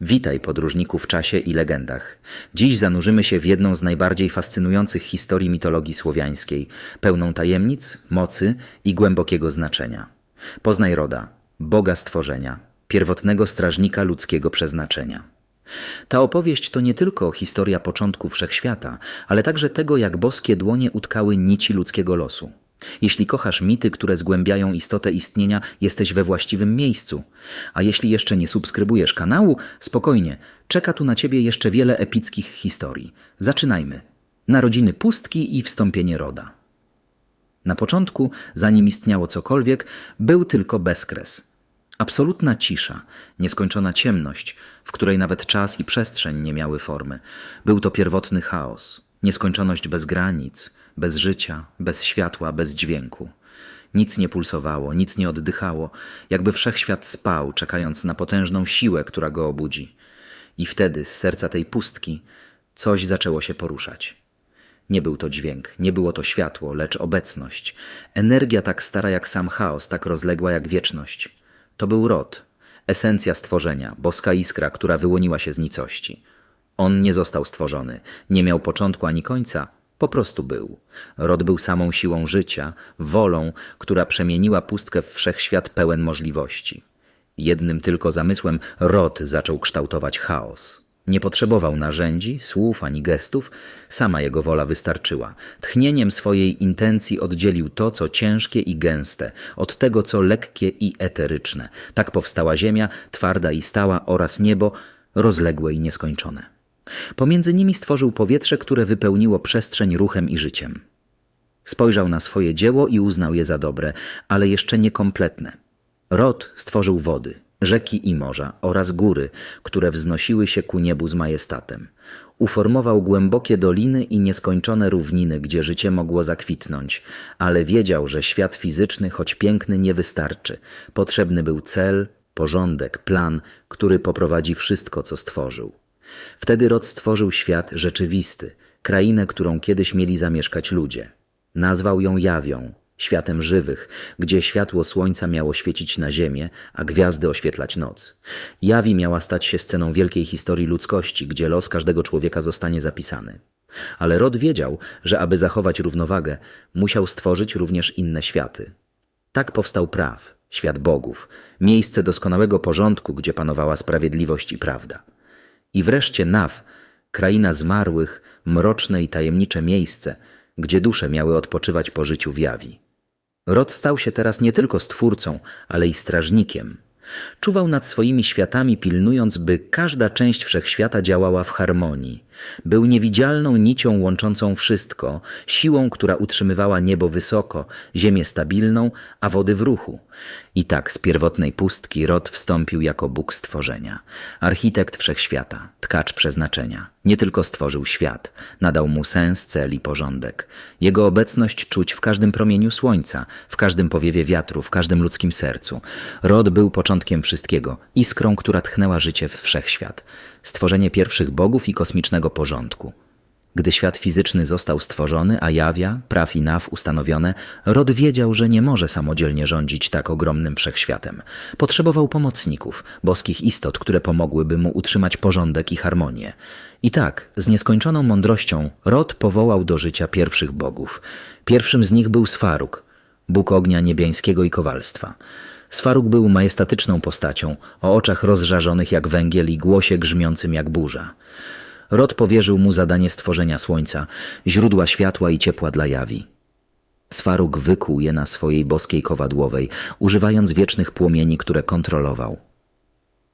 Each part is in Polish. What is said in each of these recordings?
Witaj podróżniku w czasie i legendach. Dziś zanurzymy się w jedną z najbardziej fascynujących historii mitologii słowiańskiej, pełną tajemnic, mocy i głębokiego znaczenia. Poznaj Roda, Boga stworzenia, pierwotnego strażnika ludzkiego przeznaczenia. Ta opowieść to nie tylko historia początku wszechświata, ale także tego, jak boskie dłonie utkały nici ludzkiego losu. Jeśli kochasz mity, które zgłębiają istotę istnienia, jesteś we właściwym miejscu. A jeśli jeszcze nie subskrybujesz kanału, spokojnie, czeka tu na ciebie jeszcze wiele epickich historii. Zaczynajmy. Narodziny pustki i wstąpienie roda. Na początku, zanim istniało cokolwiek, był tylko bezkres. Absolutna cisza, nieskończona ciemność, w której nawet czas i przestrzeń nie miały formy. Był to pierwotny chaos, nieskończoność bez granic, bez życia, bez światła, bez dźwięku. Nic nie pulsowało, nic nie oddychało, jakby wszechświat spał, czekając na potężną siłę, która go obudzi. I wtedy z serca tej pustki coś zaczęło się poruszać. Nie był to dźwięk, nie było to światło, lecz obecność. Energia tak stara jak sam chaos, tak rozległa jak wieczność. To był rod, esencja stworzenia, boska iskra, która wyłoniła się z nicości. On nie został stworzony, nie miał początku ani końca, po prostu był. Rod był samą siłą życia, wolą, która przemieniła pustkę w wszechświat pełen możliwości. Jednym tylko zamysłem Rod zaczął kształtować chaos. Nie potrzebował narzędzi, słów ani gestów, sama jego wola wystarczyła. Tchnieniem swojej intencji oddzielił to, co ciężkie i gęste, od tego, co lekkie i eteryczne. Tak powstała ziemia, twarda i stała, oraz niebo, rozległe i nieskończone. Pomiędzy nimi stworzył powietrze, które wypełniło przestrzeń ruchem i życiem. Spojrzał na swoje dzieło i uznał je za dobre, ale jeszcze niekompletne. Rod stworzył wody, rzeki i morza oraz góry, które wznosiły się ku niebu z majestatem. Uformował głębokie doliny i nieskończone równiny, gdzie życie mogło zakwitnąć, ale wiedział, że świat fizyczny, choć piękny, nie wystarczy. Potrzebny był cel, porządek, plan, który poprowadzi wszystko, co stworzył. Wtedy Rod stworzył świat rzeczywisty, krainę, którą kiedyś mieli zamieszkać ludzie. Nazwał ją Jawią, światem żywych, gdzie światło słońca miało świecić na ziemię, a gwiazdy oświetlać noc. Jawi miała stać się sceną wielkiej historii ludzkości, gdzie los każdego człowieka zostanie zapisany. Ale Rod wiedział, że aby zachować równowagę, musiał stworzyć również inne światy. Tak powstał praw, świat bogów, miejsce doskonałego porządku, gdzie panowała sprawiedliwość i prawda. I wreszcie Naw, kraina zmarłych, mroczne i tajemnicze miejsce, gdzie dusze miały odpoczywać po życiu w jawi. Rod stał się teraz nie tylko stwórcą, ale i strażnikiem. Czuwał nad swoimi światami, pilnując, by każda część wszechświata działała w harmonii. Był niewidzialną nicią łączącą wszystko, siłą, która utrzymywała niebo wysoko, ziemię stabilną, a wody w ruchu. I tak z pierwotnej pustki Rod wstąpił jako Bóg stworzenia, architekt wszechświata, tkacz przeznaczenia. Nie tylko stworzył świat, nadał mu sens, cel i porządek. Jego obecność czuć w każdym promieniu słońca, w każdym powiewie wiatru, w każdym ludzkim sercu. Rod był początkiem wszystkiego, iskrą, która tchnęła życie w wszechświat. Stworzenie pierwszych bogów i kosmicznego porządku. Gdy świat fizyczny został stworzony, a jawia, praw i naw ustanowione, Rod wiedział, że nie może samodzielnie rządzić tak ogromnym wszechświatem. Potrzebował pomocników, boskich istot, które pomogłyby mu utrzymać porządek i harmonię. I tak, z nieskończoną mądrością, Rod powołał do życia pierwszych bogów. Pierwszym z nich był Sfaruk, bóg ognia niebiańskiego i kowalstwa. Sfaruk był majestatyczną postacią, o oczach rozżarzonych jak węgiel i głosie grzmiącym jak burza. Rod powierzył mu zadanie stworzenia słońca, źródła światła i ciepła dla jawi. Sfaruk wykuł je na swojej boskiej kowadłowej, używając wiecznych płomieni, które kontrolował.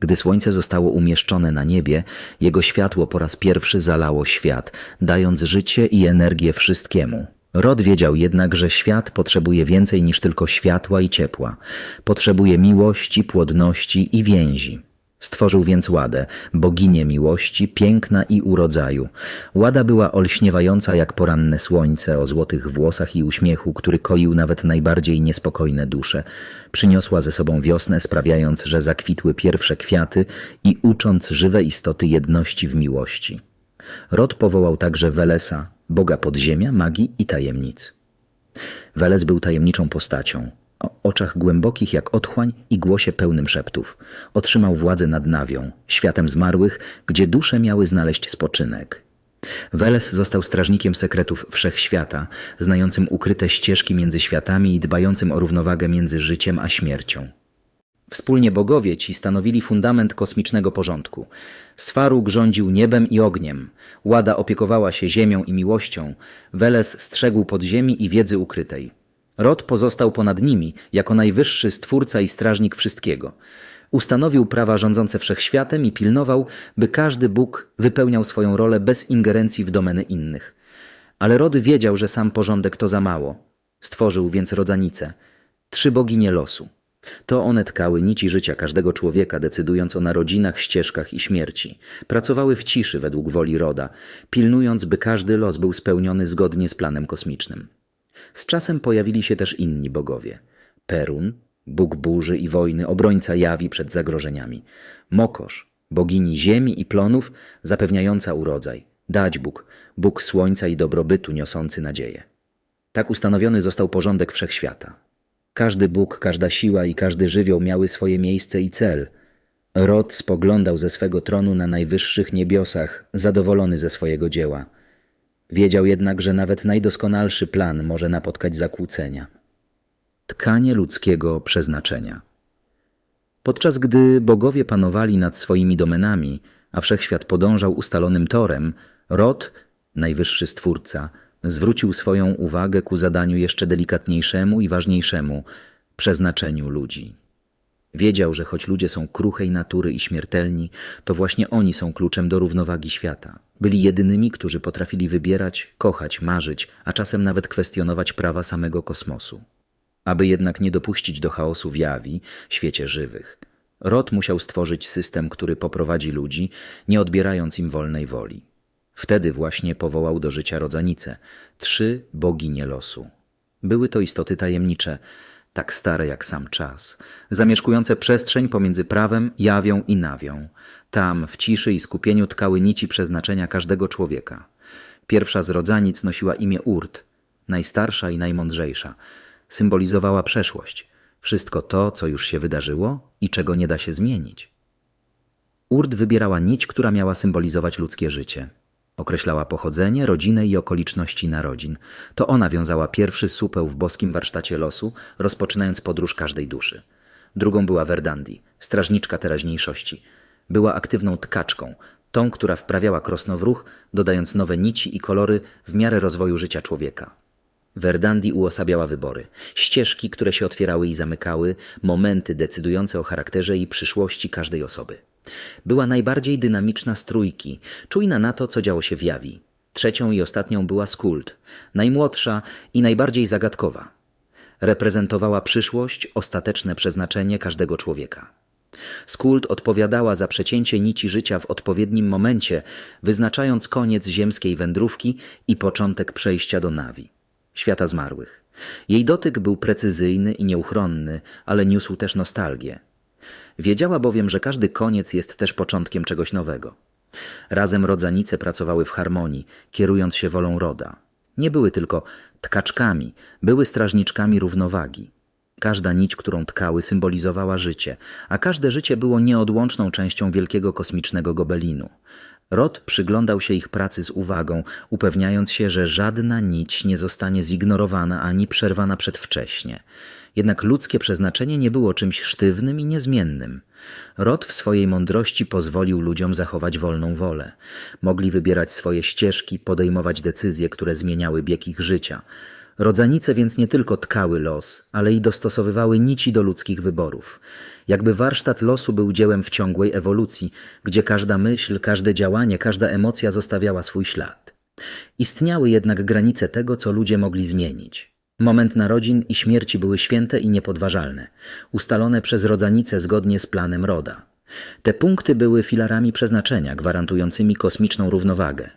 Gdy słońce zostało umieszczone na niebie, jego światło po raz pierwszy zalało świat, dając życie i energię wszystkiemu. Rod wiedział jednak, że świat potrzebuje więcej niż tylko światła i ciepła. Potrzebuje miłości, płodności i więzi. Stworzył więc Ładę, boginię miłości, piękna i urodzaju. Łada była olśniewająca jak poranne słońce o złotych włosach i uśmiechu, który koił nawet najbardziej niespokojne dusze. Przyniosła ze sobą wiosnę, sprawiając, że zakwitły pierwsze kwiaty i ucząc żywe istoty jedności w miłości. Rod powołał także Welesa, boga podziemia, magii i tajemnic. Weles był tajemniczą postacią. O oczach głębokich jak otchłań i głosie pełnym szeptów. Otrzymał władzę nad Nawią, światem zmarłych, gdzie dusze miały znaleźć spoczynek. Weles został strażnikiem sekretów wszechświata, znającym ukryte ścieżki między światami i dbającym o równowagę między życiem a śmiercią. Wspólnie bogowie ci stanowili fundament kosmicznego porządku. Sfarug rządził niebem i ogniem, Łada opiekowała się ziemią i miłością, Weles strzegł podziemi i wiedzy ukrytej. Rod pozostał ponad nimi jako najwyższy stwórca i strażnik wszystkiego. Ustanowił prawa rządzące wszechświatem i pilnował, by każdy Bóg wypełniał swoją rolę bez ingerencji w domeny innych. Ale Rod wiedział, że sam porządek to za mało. Stworzył więc rodzanice, trzy boginie losu. To one tkały nici życia każdego człowieka, decydując o narodzinach, ścieżkach i śmierci. Pracowały w ciszy według woli Roda, pilnując, by każdy los był spełniony zgodnie z planem kosmicznym. Z czasem pojawili się też inni bogowie. Perun, bóg burzy i wojny, obrońca jawi przed zagrożeniami. Mokosz, bogini ziemi i plonów, zapewniająca urodzaj. Dać Bóg, bóg słońca i dobrobytu, niosący nadzieję. Tak ustanowiony został porządek wszechświata. Każdy Bóg, każda siła i każdy żywioł miały swoje miejsce i cel. Rod spoglądał ze swego tronu na najwyższych niebiosach, zadowolony ze swojego dzieła. Wiedział jednak, że nawet najdoskonalszy plan może napotkać zakłócenia. Tkanie ludzkiego przeznaczenia. Podczas gdy bogowie panowali nad swoimi domenami, a wszechświat podążał ustalonym torem, Rod, najwyższy stwórca, zwrócił swoją uwagę ku zadaniu jeszcze delikatniejszemu i ważniejszemu przeznaczeniu ludzi. Wiedział, że choć ludzie są kruchej natury i śmiertelni, to właśnie oni są kluczem do równowagi świata. Byli jedynymi, którzy potrafili wybierać, kochać, marzyć, a czasem nawet kwestionować prawa samego kosmosu. Aby jednak nie dopuścić do chaosu w jawi, świecie żywych, Rod musiał stworzyć system, który poprowadzi ludzi, nie odbierając im wolnej woli. Wtedy właśnie powołał do życia rodzanice, trzy boginie losu. Były to istoty tajemnicze, tak stare jak sam czas, zamieszkujące przestrzeń pomiędzy prawem, jawią i nawią. Tam, w ciszy i skupieniu tkały nici przeznaczenia każdego człowieka. Pierwsza z rodzanic nosiła imię Urt, najstarsza i najmądrzejsza. Symbolizowała przeszłość, wszystko to, co już się wydarzyło i czego nie da się zmienić. Urt wybierała nić, która miała symbolizować ludzkie życie. Określała pochodzenie, rodzinę i okoliczności narodzin. To ona wiązała pierwszy supeł w boskim warsztacie losu, rozpoczynając podróż każdej duszy. Drugą była Verdandi, strażniczka teraźniejszości. Była aktywną tkaczką, tą, która wprawiała krosno w ruch, dodając nowe nici i kolory w miarę rozwoju życia człowieka. Verdandi uosabiała wybory, ścieżki, które się otwierały i zamykały, momenty decydujące o charakterze i przyszłości każdej osoby. Była najbardziej dynamiczna z trójki, czujna na to, co działo się w jawi. Trzecią i ostatnią była Skuld, najmłodsza i najbardziej zagadkowa. Reprezentowała przyszłość, ostateczne przeznaczenie każdego człowieka. Skuld odpowiadała za przecięcie nici życia w odpowiednim momencie, wyznaczając koniec ziemskiej wędrówki i początek przejścia do Nawi, świata zmarłych. Jej dotyk był precyzyjny i nieuchronny, ale niósł też nostalgię. Wiedziała bowiem, że każdy koniec jest też początkiem czegoś nowego. Razem rodzanice pracowały w harmonii, kierując się wolą roda. Nie były tylko tkaczkami, były strażniczkami równowagi. Każda nić, którą tkały, symbolizowała życie, a każde życie było nieodłączną częścią wielkiego kosmicznego gobelinu. Rod przyglądał się ich pracy z uwagą, upewniając się, że żadna nić nie zostanie zignorowana ani przerwana przedwcześnie. Jednak ludzkie przeznaczenie nie było czymś sztywnym i niezmiennym. Rod w swojej mądrości pozwolił ludziom zachować wolną wolę. Mogli wybierać swoje ścieżki, podejmować decyzje, które zmieniały bieg ich życia. Rodzanice więc nie tylko tkały los, ale i dostosowywały nici do ludzkich wyborów. Jakby warsztat losu był dziełem w ciągłej ewolucji, gdzie każda myśl, każde działanie, każda emocja zostawiała swój ślad. Istniały jednak granice tego, co ludzie mogli zmienić. Moment narodzin i śmierci były święte i niepodważalne, ustalone przez rodzanice zgodnie z planem roda. Te punkty były filarami przeznaczenia, gwarantującymi kosmiczną równowagę.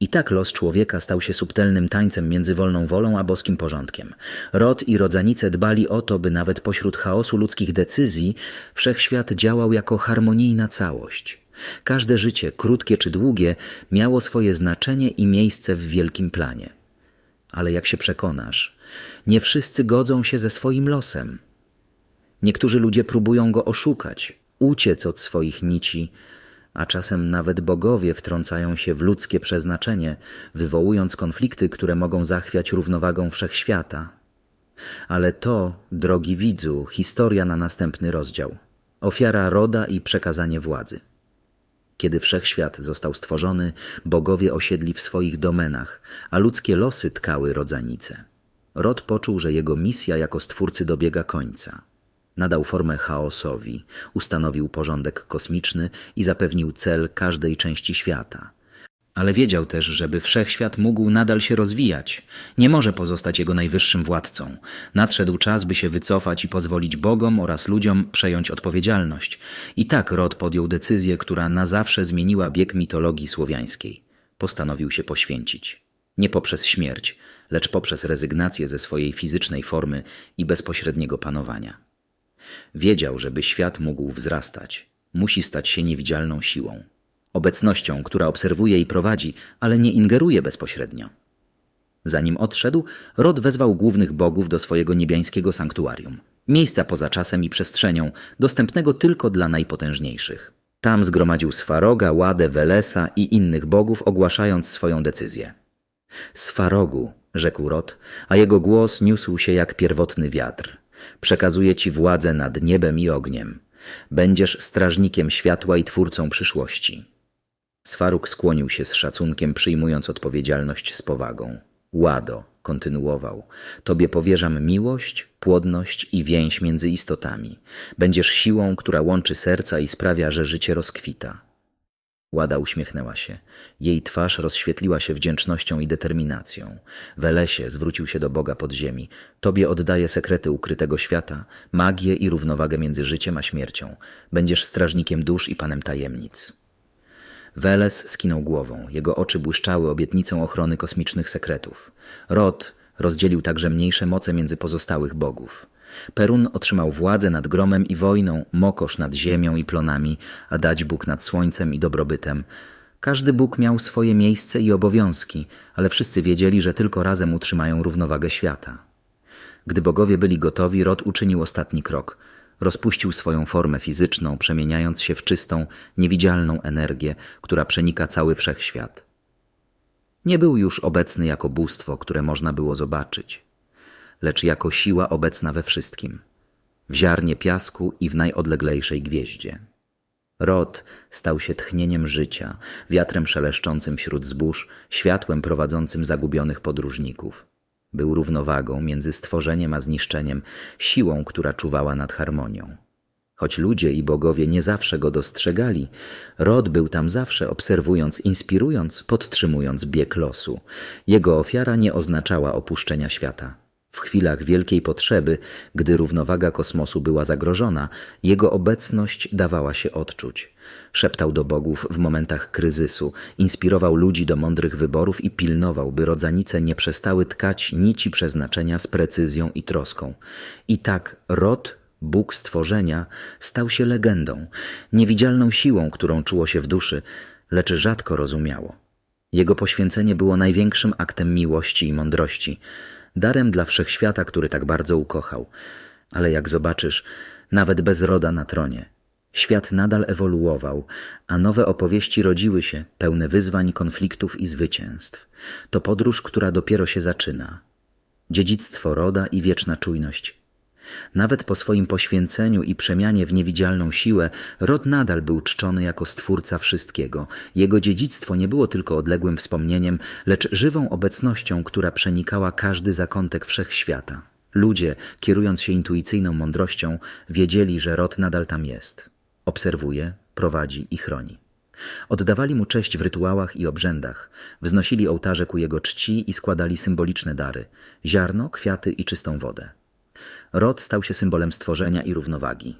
I tak los człowieka stał się subtelnym tańcem między wolną wolą a boskim porządkiem. Rod i rodzanice dbali o to, by nawet pośród chaosu ludzkich decyzji wszechświat działał jako harmonijna całość. Każde życie, krótkie czy długie, miało swoje znaczenie i miejsce w wielkim planie. Ale jak się przekonasz, nie wszyscy godzą się ze swoim losem. Niektórzy ludzie próbują go oszukać, uciec od swoich nici, a czasem nawet bogowie wtrącają się w ludzkie przeznaczenie, wywołując konflikty, które mogą zachwiać równowagą wszechświata. Ale to, drogi widzu, historia na następny rozdział. Ofiara roda i przekazanie władzy. Kiedy wszechświat został stworzony, bogowie osiedli w swoich domenach, a ludzkie losy tkały rodzanice. Rod poczuł, że jego misja jako stwórcy dobiega końca. Nadał formę chaosowi, ustanowił porządek kosmiczny i zapewnił cel każdej części świata. Ale wiedział też, żeby wszechświat mógł nadal się rozwijać. Nie może pozostać jego najwyższym władcą. Nadszedł czas, by się wycofać i pozwolić Bogom oraz ludziom przejąć odpowiedzialność. I tak Rod podjął decyzję, która na zawsze zmieniła bieg mitologii słowiańskiej. Postanowił się poświęcić. Nie poprzez śmierć, lecz poprzez rezygnację ze swojej fizycznej formy i bezpośredniego panowania. Wiedział, żeby świat mógł wzrastać, musi stać się niewidzialną siłą obecnością, która obserwuje i prowadzi, ale nie ingeruje bezpośrednio. Zanim odszedł, Rod wezwał głównych bogów do swojego niebiańskiego sanktuarium, miejsca poza czasem i przestrzenią, dostępnego tylko dla najpotężniejszych. Tam zgromadził Swaroga, Ładę, Welesa i innych bogów, ogłaszając swoją decyzję. Swarogu, rzekł Rod, a jego głos niósł się jak pierwotny wiatr. Przekazuję ci władzę nad niebem i ogniem. Będziesz strażnikiem światła i twórcą przyszłości. Sfaruk skłonił się z szacunkiem, przyjmując odpowiedzialność z powagą. Łado, kontynuował, tobie powierzam miłość, płodność i więź między istotami. Będziesz siłą, która łączy serca i sprawia, że życie rozkwita. Łada uśmiechnęła się. Jej twarz rozświetliła się wdzięcznością i determinacją. Welesie zwrócił się do Boga podziemi. Tobie oddaję sekrety ukrytego świata, magię i równowagę między życiem a śmiercią. Będziesz strażnikiem dusz i panem tajemnic. Weles skinął głową. Jego oczy błyszczały obietnicą ochrony kosmicznych sekretów. Rod rozdzielił także mniejsze moce między pozostałych bogów. Perun otrzymał władzę nad gromem i wojną, Mokosz nad ziemią i plonami, a dać Bóg nad słońcem i dobrobytem. Każdy Bóg miał swoje miejsce i obowiązki, ale wszyscy wiedzieli, że tylko razem utrzymają równowagę świata. Gdy bogowie byli gotowi, Rod uczynił ostatni krok – rozpuścił swoją formę fizyczną, przemieniając się w czystą, niewidzialną energię, która przenika cały wszechświat. Nie był już obecny jako bóstwo, które można było zobaczyć, lecz jako siła obecna we wszystkim w ziarnie piasku i w najodleglejszej gwieździe. Rod stał się tchnieniem życia, wiatrem szeleszczącym wśród zbóż, światłem prowadzącym zagubionych podróżników. Był równowagą między stworzeniem a zniszczeniem, siłą, która czuwała nad harmonią. Choć ludzie i bogowie nie zawsze go dostrzegali, Rod był tam zawsze, obserwując, inspirując, podtrzymując bieg losu. Jego ofiara nie oznaczała opuszczenia świata. W chwilach wielkiej potrzeby, gdy równowaga kosmosu była zagrożona, jego obecność dawała się odczuć. Szeptał do bogów w momentach kryzysu, inspirował ludzi do mądrych wyborów i pilnował, by rodzanice nie przestały tkać nici przeznaczenia z precyzją i troską. I tak Rod, Bóg stworzenia, stał się legendą, niewidzialną siłą, którą czuło się w duszy, lecz rzadko rozumiało. Jego poświęcenie było największym aktem miłości i mądrości, darem dla wszechświata, który tak bardzo ukochał. Ale jak zobaczysz, nawet bez roda na tronie – Świat nadal ewoluował, a nowe opowieści rodziły się, pełne wyzwań, konfliktów i zwycięstw. To podróż, która dopiero się zaczyna. Dziedzictwo roda i wieczna czujność. Nawet po swoim poświęceniu i przemianie w niewidzialną siłę, rod nadal był czczony jako stwórca wszystkiego. Jego dziedzictwo nie było tylko odległym wspomnieniem, lecz żywą obecnością, która przenikała każdy zakątek wszechświata. Ludzie, kierując się intuicyjną mądrością, wiedzieli, że rod nadal tam jest obserwuje, prowadzi i chroni. Oddawali mu cześć w rytuałach i obrzędach, wznosili ołtarze ku jego czci i składali symboliczne dary ziarno, kwiaty i czystą wodę. Rod stał się symbolem stworzenia i równowagi.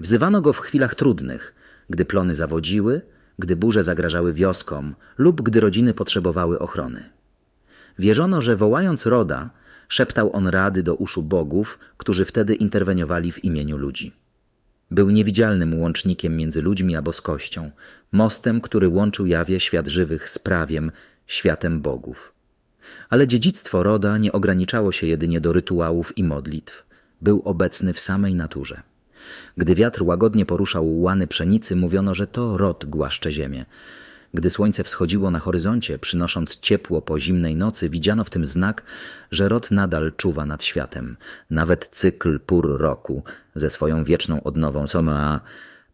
Wzywano go w chwilach trudnych, gdy plony zawodziły, gdy burze zagrażały wioskom lub gdy rodziny potrzebowały ochrony. Wierzono, że wołając Roda, szeptał on rady do uszu bogów, którzy wtedy interweniowali w imieniu ludzi. Był niewidzialnym łącznikiem między ludźmi a boskością, mostem, który łączył jawie świat żywych z prawiem, światem bogów. Ale dziedzictwo roda nie ograniczało się jedynie do rytuałów i modlitw. był obecny w samej naturze. Gdy wiatr łagodnie poruszał łany pszenicy, mówiono, że to rod głaszcze ziemię. Gdy słońce wschodziło na horyzoncie, przynosząc ciepło po zimnej nocy, widziano w tym znak, że rod nadal czuwa nad światem. Nawet cykl pór roku ze swoją wieczną odnową Somea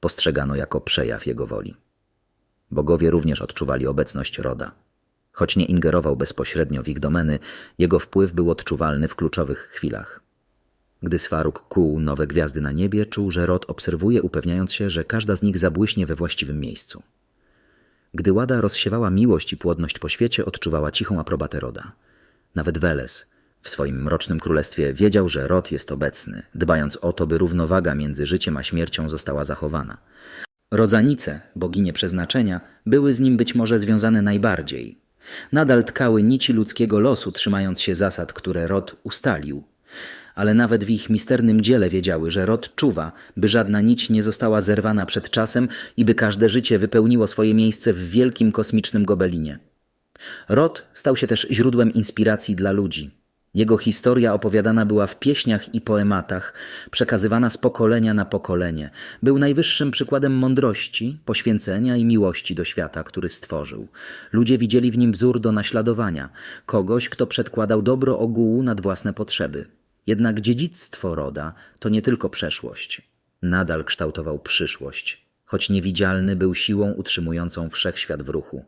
postrzegano jako przejaw jego woli. Bogowie również odczuwali obecność roda. Choć nie ingerował bezpośrednio w ich domeny, jego wpływ był odczuwalny w kluczowych chwilach. Gdy Swaruk kuł nowe gwiazdy na niebie, czuł, że Rod obserwuje, upewniając się, że każda z nich zabłyśnie we właściwym miejscu. Gdy Łada rozsiewała miłość i płodność po świecie, odczuwała cichą aprobatę Roda. Nawet Weles w swoim mrocznym królestwie wiedział, że Rod jest obecny, dbając o to, by równowaga między życiem a śmiercią została zachowana. Rodzanice, boginie przeznaczenia, były z nim być może związane najbardziej. Nadal tkały nici ludzkiego losu, trzymając się zasad, które Rod ustalił. Ale nawet w ich misternym dziele wiedziały, że Rod czuwa, by żadna nić nie została zerwana przed czasem i by każde życie wypełniło swoje miejsce w wielkim kosmicznym gobelinie. Rod stał się też źródłem inspiracji dla ludzi. Jego historia opowiadana była w pieśniach i poematach, przekazywana z pokolenia na pokolenie. Był najwyższym przykładem mądrości, poświęcenia i miłości do świata, który stworzył. Ludzie widzieli w nim wzór do naśladowania, kogoś, kto przedkładał dobro ogółu nad własne potrzeby. Jednak dziedzictwo roda to nie tylko przeszłość. Nadal kształtował przyszłość, choć niewidzialny był siłą utrzymującą wszechświat w ruchu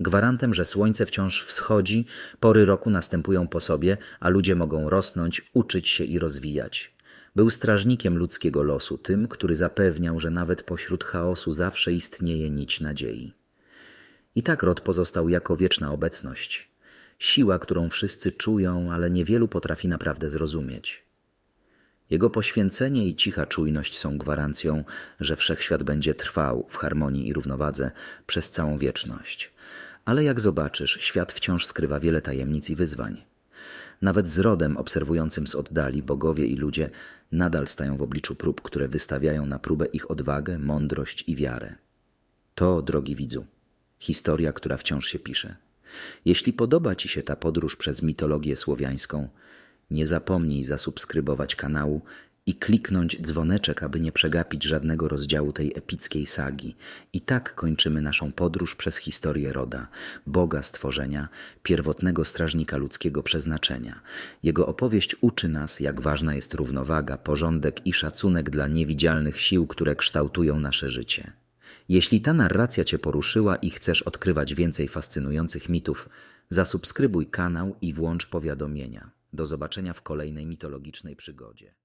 gwarantem, że słońce wciąż wschodzi, pory roku następują po sobie, a ludzie mogą rosnąć, uczyć się i rozwijać. Był strażnikiem ludzkiego losu, tym, który zapewniał, że nawet pośród chaosu zawsze istnieje nić nadziei. I tak rod pozostał jako wieczna obecność. Siła, którą wszyscy czują, ale niewielu potrafi naprawdę zrozumieć. Jego poświęcenie i cicha czujność są gwarancją, że wszechświat będzie trwał w harmonii i równowadze przez całą wieczność. Ale jak zobaczysz, świat wciąż skrywa wiele tajemnic i wyzwań. Nawet z rodem obserwującym z oddali bogowie i ludzie nadal stają w obliczu prób, które wystawiają na próbę ich odwagę, mądrość i wiarę. To, drogi widzu, historia, która wciąż się pisze. Jeśli podoba Ci się ta podróż przez mitologię słowiańską, nie zapomnij zasubskrybować kanału i kliknąć dzwoneczek, aby nie przegapić żadnego rozdziału tej epickiej sagi. I tak kończymy naszą podróż przez historię Roda, Boga stworzenia, pierwotnego strażnika ludzkiego przeznaczenia. Jego opowieść uczy nas, jak ważna jest równowaga, porządek i szacunek dla niewidzialnych sił, które kształtują nasze życie. Jeśli ta narracja Cię poruszyła i chcesz odkrywać więcej fascynujących mitów, zasubskrybuj kanał i włącz powiadomienia. Do zobaczenia w kolejnej mitologicznej przygodzie.